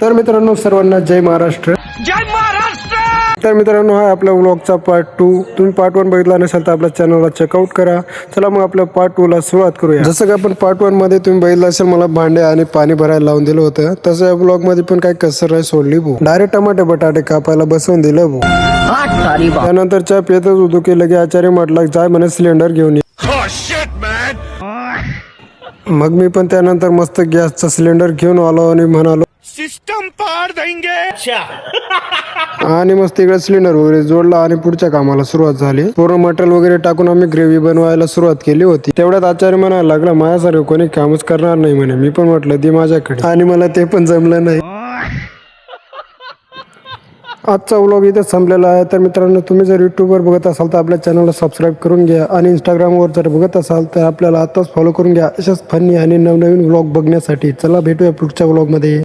तर मित्रांनो सर्वांना जय महाराष्ट्र. तर मित्रांनो हा आपल्या व्लॉगचा पार्ट टू तुम्ही पार्ट वन बघितला नसेल तर आपल्या चॅनलला चेकआउट करा. चला मग आपल्या पार्ट टू ला सुरुवात करूया. जसं की आपण पार्ट वनमध्ये तुम्ही बघितलं असेल मला भांडे आणि पाणी भरायला लावून दिलं होतं. तसं या ब्लॉगमध्ये पण काही कसर नाही सोडली भाऊ डायरेक्ट टमाटे बटाटे कापायला बसवून दिलं भाऊ त्यानंतर चहा पितच होतो की लगे आचार्य म्हटलं जाय म्हणे सिलेंडर घेऊन ये. मग मी पण त्यानंतर मस्त गॅसचा सिलेंडर घेऊन आलो आणि म्हणालो सिस्टम पार देंगे आणि मस्त इकडे सिलेंडर वगैरे जोडला आणि पुढच्या कामाला सुरुवात झाली. पूर्ण मटेरियल वगैरे टाकून आम्ही ग्रेव्ही बनवायला सुरुवात केली होती. तेवढ्यात आचार्य म्हणायला लागला माझ्यासारखं कोणी कामच करणार नाही म्हणे मी पण म्हटलं ती माझ्याकडे. आणि मला ते पण जमलं नाही. आजचा व्लॉग इथे संपलेला आहे. तर मित्रांनो तुम्ही जर युट्यूबवर बघत असाल तर आपल्या चॅनलला सबस्क्राईब करून घ्या आणि इंस्टाग्रामवर जर बघत असाल तर आपल्याला आताच फॉलो करून घ्या. अशाच फनी आणि नवनवीन व्लॉग बघण्यासाठी चला भेटूया पुढच्या व्लॉगमध्ये